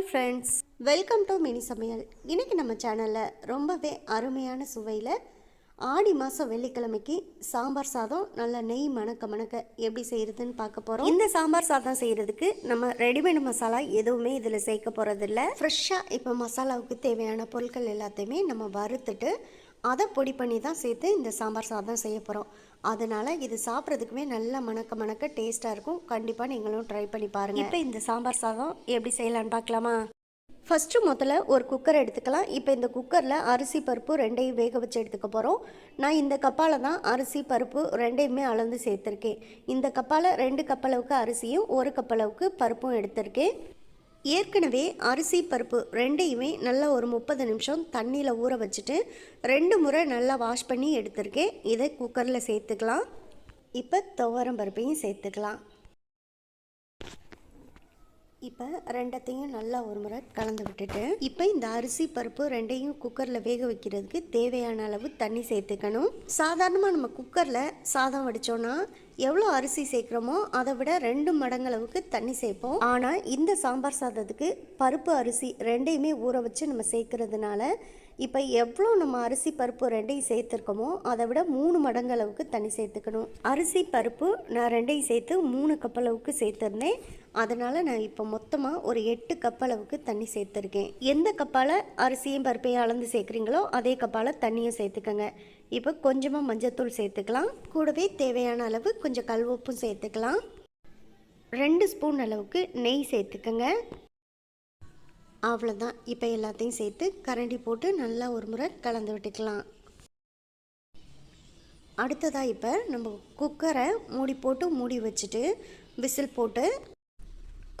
Hi friends welcome to mini சமையல் இன்றைக்கி நம்ம சேனலில் ரொம்பவே அருமையான சுவையில் ஆடி மாதம் வெள்ளிக்கிழமைக்கு சாம்பார் சாதம் நல்ல நெய் மணக்க மணக்க எப்படி செய்கிறதுன்னு பார்க்க போகிறோம் இந்த சாம்பார் சாதம் செய்கிறதுக்கு நம்ம ரெடிமேட் மசாலா எதுவுமே இதில் சேர்க்க போகிறதில்ல ஃப்ரெஷ்ஷாக இப்போ மசாலாவுக்கு தேவையான பொருட்கள் எல்லாத்தையுமே நம்ம வறுத்துட்டு அதை பொடி பண்ணி தான் சேர்த்து இந்த சாம்பார் சாதம் செய்ய போகிறோம் அதனால் இது சாப்பிட்றதுக்குமே நல்ல மணக்க மணக்க டேஸ்ட்டாக இருக்கும். கண்டிப்பாக நீங்களும் ட்ரை பண்ணி பாருங்கள் இப்போ இந்த சாம்பார் சாதம் எப்படி செய்யலான்னு பார்க்கலாமா? ஃபஸ்ட்டு முதல்ல ஒரு குக்கர் எடுத்துக்கலாம். இப்போ இந்த குக்கரில் அரிசி பருப்பு ரெண்டையும் வேக வச்சு எடுத்துக்க போகிறோம் நான் இந்த கப்பால் தான் அரிசி பருப்பு ரெண்டையுமே அளந்து சேர்த்துருக்கேன். இந்த கப்பால் ரெண்டு கப்பளவுக்கு அரிசியும் ஒரு கப்பளவுக்கு பருப்பும் எடுத்திருக்கேன். ஏற்கனவே அரிசி பருப்பு ரெண்டையுமே நல்லா ஒரு முப்பது நிமிஷம் தண்ணியில் ஊற வச்சுட்டு ரெண்டு முறை நல்லா வாஷ் பண்ணி எடுத்திருக்கேன். இதை குக்கரில் சேர்த்துக்கலாம். இப்போ துவரம் பருப்பையும் சேர்த்துக்கலாம். இப்போ ரெண்டத்தையும் நல்லா ஒரு முறை கலந்து விட்டுட்டு இப்போ இந்த அரிசி பருப்பு ரெண்டையும் குக்கரில் வேக வைக்கிறதுக்கு தேவையான அளவு தண்ணி சேர்த்துக்கணும். சாதாரணமாக நம்ம குக்கரில் சாதம் வடித்தோன்னா எவ்வளோ அரிசி சேர்க்குறோமோ அதை விட ரெண்டு மடங்களவுக்கு தண்ணி சேர்ப்போம். ஆனால் இந்த சாம்பார் சாதத்துக்கு பருப்பு அரிசி ரெண்டையுமே ஊற வச்சு நம்ம சேர்க்கறதுனால இப்போ எவ்வளோ நம்ம அரிசி பருப்பு ரெண்டையும் சேர்த்துருக்கோமோ அதை விட மூணு மடங்கு அளவுக்கு தண்ணி சேர்த்துக்கணும். அரிசி பருப்பு நான் ரெண்டையும் சேர்த்து மூணு கப் அளவுக்கு சேர்த்துருந்தேன். அதனால் நான் இப்போ மொத்தமாக ஒரு எட்டு கப் அளவுக்கு தண்ணி சேர்த்துருக்கேன். எந்த கப்பால் அரிசியும் பருப்பையும் அளந்து சேர்க்குறீங்களோ அதே கப்பால் தண்ணியும் சேர்த்துக்கோங்க. இப்போ கொஞ்சமாக மஞ்சத்தூள் சேர்த்துக்கலாம். கூடவே தேவையான அளவு கொஞ்சம் கல்வப்பும் சேர்த்துக்கலாம். ரெண்டு ஸ்பூன் அளவுக்கு நெய் சேர்த்துக்கோங்க. அவ்வளோதான் இப்போ எல்லாத்தையும் சேர்த்து கரண்டி போட்டு நல்லா ஒரு முறை கலந்து விட்டுக்கலாம். அடுத்ததாக இப்போ நம்ம குக்கரை மூடி போட்டு மூடி வச்சுட்டு விசில் போட்டு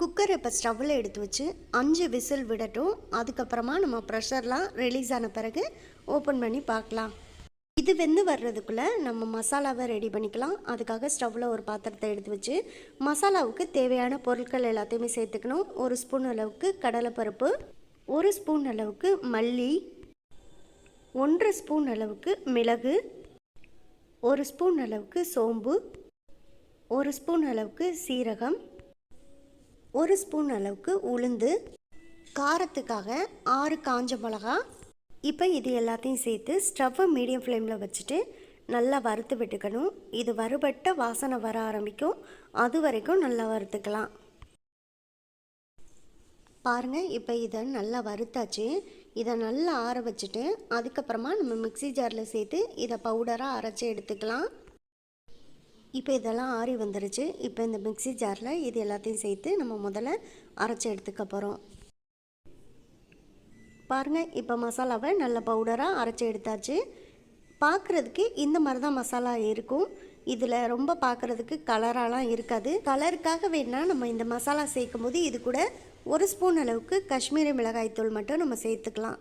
குக்கரை இப்போ ஸ்டவ்வில் எடுத்து வச்சு அஞ்சு விசில் விடட்டும். அதுக்கப்புறமா நம்ம ப்ரெஷர்லாம் ரிலீஸ் ஆன பிறகு ஓப்பன் பண்ணி பார்க்கலாம். இது வெந்து வர்றதுக்குள்ளே நம்ம மசாலாவை ரெடி பண்ணிக்கலாம். அதுக்காக ஸ்டவ்வில் ஒரு பாத்திரத்தை எடுத்து வச்சு மசாலாவுக்கு தேவையான பொருட்கள் எல்லாத்தையுமே சேர்த்துக்கணும். ஒரு ஸ்பூன் அளவுக்கு கடலைப்பருப்பு ஒரு ஸ்பூன் அளவுக்கு மல்லி ஒன்றரை ஸ்பூன் அளவுக்கு மிளகு ஒரு ஸ்பூன் அளவுக்கு சோம்பு ஒரு ஸ்பூன் அளவுக்கு சீரகம் ஒரு ஸ்பூன் அளவுக்கு உளுந்து காரத்துக்காக ஆறு காஞ்ச மிளகா இப்போ இது எல்லாத்தையும் சேர்த்து ஸ்டவ்வை மீடியம் ஃப்ளேமில் வச்சுட்டு நல்லா வறுத்து விட்டுக்கணும். இது வறுபட்ட வாசனை வர ஆரம்பிக்கும். அது வரைக்கும் நல்லா வறுத்துக்கலாம். பாருங்கள் இப்போ இதை நல்லா வறுத்தாச்சு. இதை நல்லா ஆற வச்சுட்டு அதுக்கப்புறமா நம்ம மிக்சி ஜாரில் சேர்த்து இதை பவுடராக அரைச்சி எடுத்துக்கலாம். இப்போ இதெல்லாம் ஆறி வந்துருச்சு. இப்போ இந்த மிக்சி ஜாரில் இது எல்லாத்தையும் சேர்த்து நம்ம முதல்ல அரைச்சி எடுத்துக்க போகிறோம் பாருங்கள் இப்போ மசாலாவை நல்ல பவுடராக அரைச்சி எடுத்தாச்சு. பார்க்குறதுக்கு இந்த மாதிரி தான் மசாலா இருக்கும். இதில் ரொம்ப பார்க்குறதுக்கு கலராலாம் இருக்காது. கலருக்காக வேணால் நம்ம இந்த மசாலா சேர்க்கும் போது இது கூட ஒரு ஸ்பூன் அளவுக்கு காஷ்மீரி மிளகாய்த்தூள் மட்டும் நம்ம சேர்த்துக்கலாம்.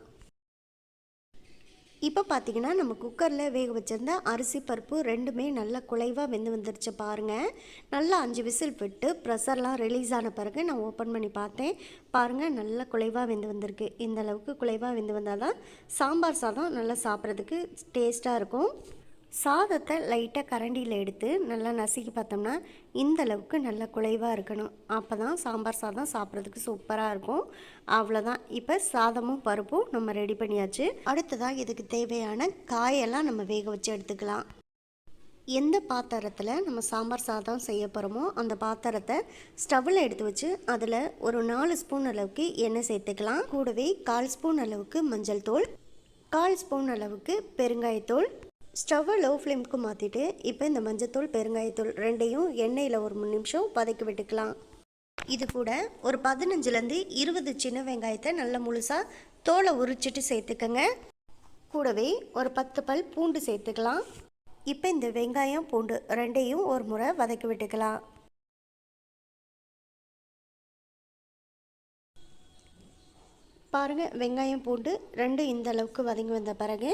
இப்போ பார்த்தீங்கன்னா நம்ம குக்கரில் வேக வச்சுருந்த அரிசி பருப்பு ரெண்டுமே நல்லா குலைவாக வெந்து வந்துருச்சு பாருங்கள் நல்லா அஞ்சு விசில் விட்டு ப்ரெஷர்லாம் ரிலீஸ் ஆன பிறகு நான் ஓப்பன் பண்ணி பார்த்தேன். பாருங்கள் நல்லா குலைவாக வெந்து வந்திருக்கு. இந்த அளவுக்கு குலைவாக வெந்து வந்தால் தான் சாம்பார் சாதம் நல்லா சாப்பிட்றதுக்கு டேஸ்ட்டாக இருக்கும். சாதத்தை லைட்டாக கரண்டியில் எடுத்து நல்லா நசுக்கி பார்த்தோம்னா இந்த அளவுக்கு நல்லா குலைவாக இருக்கணும். அப்போ தான் சாம்பார் சாதம் சாப்பிட்றதுக்கு சூப்பராக இருக்கும். அவ்வளோதான் இப்போ சாதமும் பருப்பும் நம்ம ரெடி பண்ணியாச்சு. அடுத்ததாக இதுக்கு தேவையான காயெல்லாம் நம்ம வேக வச்சு எடுத்துக்கலாம். எந்த பாத்திரத்தில் நம்ம சாம்பார் சாதம் செய்ய போகிறோமோ அந்த பாத்திரத்தை ஸ்டவ்வில் எடுத்து வச்சு அதில் ஒரு நாலு ஸ்பூன் அளவுக்கு எண்ணெய் சேர்த்துக்கலாம். கூடவே கால் ஸ்பூன் அளவுக்கு மஞ்சள் தூள் கால் ஸ்பூன் அளவுக்கு பெருங்காயத்தூள் ஸ்டவ்வை லோ ஃப்ளேமுக்கு மாற்றிட்டு இப்போ இந்த மஞ்சத்தூள் பெருங்காயத்தூள் ரெண்டையும் எண்ணெயில் ஒரு மூணு நிமிஷம் பதக்கி விட்டுக்கலாம். இது கூட ஒரு பதினஞ்சுலேருந்து இருபது சின்ன வெங்காயத்தை நல்லா முழுசாக தோலை உரிச்சிட்டு சேர்த்துக்கங்க. கூடவே ஒரு பத்து பல் பூண்டு சேர்த்துக்கலாம். இப்போ இந்த வெங்காயம் பூண்டு ரெண்டையும் ஒரு முறை வதக்கி விட்டுக்கலாம். பாருங்கள் வெங்காயம் பூண்டு ரெண்டு இந்த அளவுக்கு வதங்கி வந்த பிறகு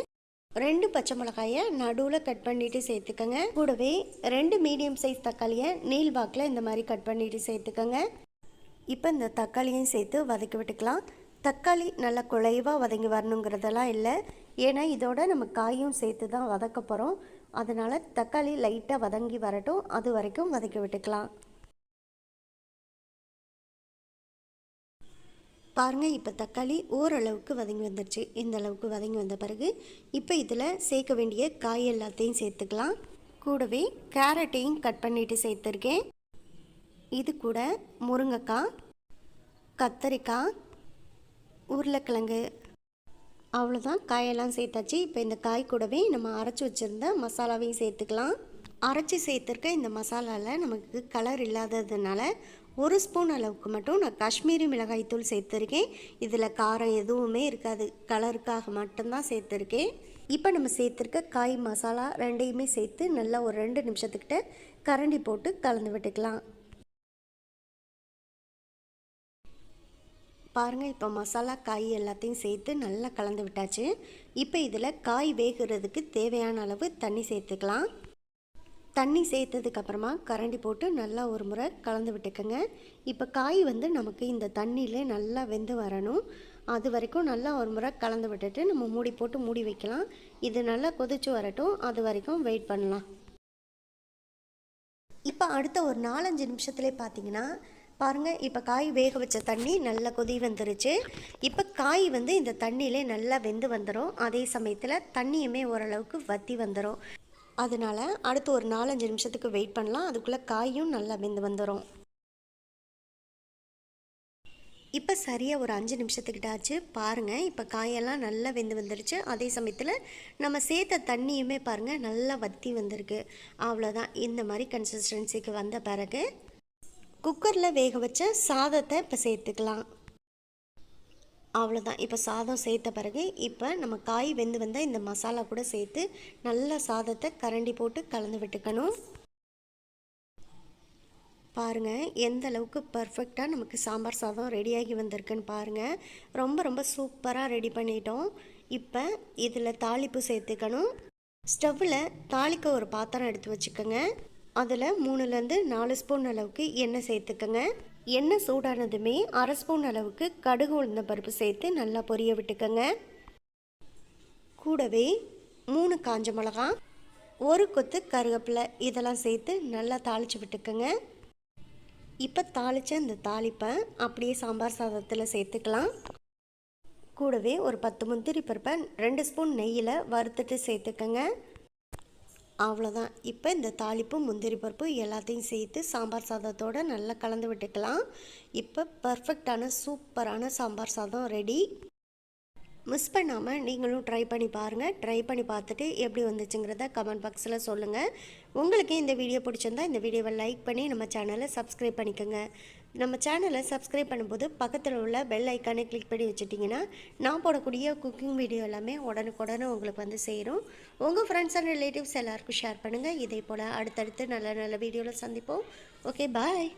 ரெண்டு பச்சை மிளகாயை நடுவில் கட் பண்ணிவிட்டு சேர்த்துக்கோங்க. கூடவே ரெண்டு மீடியம் சைஸ் தக்காளியை நீல் வாக்கில் இந்த மாதிரி கட் பண்ணிவிட்டு சேர்த்துக்கோங்க. இப்போ இந்த தக்காளியும் சேர்த்து வதக்கி விட்டுக்கலாம். தக்காளி நல்லா குழைவாக வதங்கி வரணுங்கிறதெல்லாம் இல்லை. ஏன்னா இதோட நம்ம காயும் சேர்த்து தான் வதக்க போகிறோம் அதனால் தக்காளி லைட்டாக வதங்கி வரட்டும். அது வரைக்கும் வதக்கி விட்டுக்கலாம். பாருங்கள் இப்போ தக்காளி ஓரளவுக்கு வதங்கி வந்துடுச்சு இந்த அளவுக்கு வதங்கி வந்த பிறகு இப்போ இதில் சேர்க்க வேண்டிய காய் எல்லாத்தையும் சேர்த்துக்கலாம். கூடவே கேரட்டையும் கட் பண்ணிவிட்டு சேர்த்துருக்கேன். இது கூட முருங்கைக்காய் கத்தரிக்காய் உருளைக்கிழங்கு அவ்வளோதான் காயெல்லாம் சேர்த்தாச்சு. இப்போ இந்த காய் கூடவே நம்ம அரைச்சி வச்சுருந்த மசாலாவையும் சேர்த்துக்கலாம். அரைச்சி சேர்த்துருக்க இந்த மசாலாவில் நமக்கு கலர் இல்லாததுனால ஒரு ஸ்பூன் அளவுக்கு மட்டும் நான் காஷ்மீரி மிளகாய்த்தூள் சேர்த்துருக்கேன். இதில் காரம் எதுவுமே இருக்காது. கலருக்காக மட்டும்தான் சேர்த்துருக்கேன். இப்போ நம்ம சேர்த்துருக்க காய் மசாலா ரெண்டையுமே சேர்த்து நல்லா ஒரு ரெண்டு நிமிஷத்துக்கிட்ட கரண்டி போட்டு கலந்து விட்டுக்கலாம். பாருங்கள் இப்போ மசாலா காய் எல்லாத்தையும் சேர்த்து நல்லா கலந்து விட்டாச்சு. இப்போ இதில் காய் வேகிறதுக்கு தேவையான அளவு தண்ணி சேர்த்துக்கலாம். தண்ணி சேர்த்ததுக்கப்புறமா கரண்டி போட்டு நல்லா ஒரு முறை கலந்து விட்டுக்கோங்க. இப்போ காய் வந்து நமக்கு இந்த தண்ணியிலே நல்லா வெந்து வரணும். அது வரைக்கும் நல்லா ஒரு முறை கலந்து விட்டுட்டு நம்ம மூடி போட்டு மூடி வைக்கலாம். இது நல்லா கொதிச்சு வரட்டும். அது வரைக்கும் வெயிட் பண்ணலாம். இப்போ அடுத்த ஒரு நாலஞ்சு நிமிஷத்துலேயே பார்த்தீங்கன்னா பாருங்கள் இப்போ காய் வேக வச்ச தண்ணி நல்லா கொதி வந்துருச்சு. இப்போ காய் வந்து இந்த தண்ணியிலே நல்லா வெந்து வந்துடும் அதே சமயத்தில் தண்ணியுமே ஓரளவுக்கு வத்தி வந்துடும் அதனால் அடுத்து ஒரு நாலஞ்சு நிமிஷத்துக்கு வெயிட் பண்ணலாம். அதுக்குள்ளே காயும் நல்லா வெந்து வந்துடும் இப்போ சரியாக ஒரு அஞ்சு நிமிஷத்துக்கிட்டாச்சு. பாருங்கள் இப்போ காயெல்லாம் நல்லா வெந்து வந்துருச்சு. அதே சமயத்தில் நம்ம சேர்த்த தண்ணியுமே பாருங்கள் நல்லா வத்தி வந்திருக்கு. அவ்வளோதான் இந்த மாதிரி கன்சிஸ்டன்சிக்கு வந்த பிறகு குக்கரில் வேக வச்ச சாதத்தை இப்போ சேர்த்துக்கலாம். அவ்வளோதான் இப்போ சாதம் சேர்த்த பிறகு இப்போ நம்ம காய் வெந்து வந்தால் இந்த மசாலா கூட சேர்த்து நல்லா சாதத்தை கரண்டி போட்டு கலந்து விட்டுக்கணும். பாருங்கள் எந்த அளவுக்கு பர்ஃபெக்டாக நமக்கு சாம்பார் சாதம் ரெடியாகி வந்திருக்குன்னு பாருங்கள் ரொம்ப ரொம்ப சூப்பராக ரெடி பண்ணிட்டோம். இப்போ இதில் தாளிப்பு சேர்த்துக்கணும். ஸ்டவ்வில் தாளிக்க ஒரு பாத்திரம் எடுத்து வச்சுக்கோங்க. அதில் மூணுலேருந்து நாலு ஸ்பூன் அளவுக்கு எண்ணெய் சேர்த்துக்கோங்க. எண்ணெய் சூடானதுமே அரை ஸ்பூன் அளவுக்கு கடுகு உளுந்த பருப்பு சேர்த்து நல்லா பொரிய விட்டுக்கோங்க. கூடவே மூணு காஞ்ச மிளகா ஒரு கொத்து கருவேப்பிலை இதெல்லாம் சேர்த்து நல்லா தாளித்து விட்டுக்கோங்க. இப்போ தாளித்த இந்த தாளிப்பை அப்படியே சாம்பார் சாதத்தில் சேர்த்துக்கலாம். கூடவே ஒரு பத்து முந்திரி பருப்பை ரெண்டு ஸ்பூன் நெய்யில் வறுத்துட்டு சேர்த்துக்கோங்க. அவ்வளோதான் இப்போ இந்த தாளிப்பு முந்திரி பருப்பு எல்லாத்தையும் சேர்த்து சாம்பார் சாதத்தோடு நல்லா கலந்து விட்டுக்கலாம். இப்போ பர்ஃபெக்டான சூப்பரான சாம்பார் சாதம் ரெடி மிஸ் பண்ணாமல் நீங்களும் ட்ரை பண்ணி பாருங்கள் ட்ரை பண்ணி பார்த்துட்டு எப்படி வந்துச்சுங்கிறத கமெண்ட் பாக்ஸில் சொல்லுங்கள் உங்களுக்கு இந்த வீடியோ பிடிச்சிருந்தா இந்த வீடியோவை லைக் பண்ணி நம்ம சேனலை சப்ஸ்கிரைப் பண்ணிக்கோங்க. நம்ம சேனலை சப்ஸ்கிரைப் பண்ணும்போது பக்கத்தில் உள்ள பெல் ஐக்கானை கிளிக் பண்ணி வச்சுட்டிங்கன்னா நான் போடக்கூடிய குக்கிங் வீடியோ எல்லாமே உடனுக்குடனே உங்களுக்கு வந்து சேரும். உங்கள் ஃப்ரெண்ட்ஸ் அண்ட் ரிலேட்டிவ்ஸ் எல்லாருக்கும் ஷேர் பண்ணுங்கள் இதே போல் அடுத்தடுத்து நல்ல நல்ல வீடியோவில் சந்திப்போம். Okay bye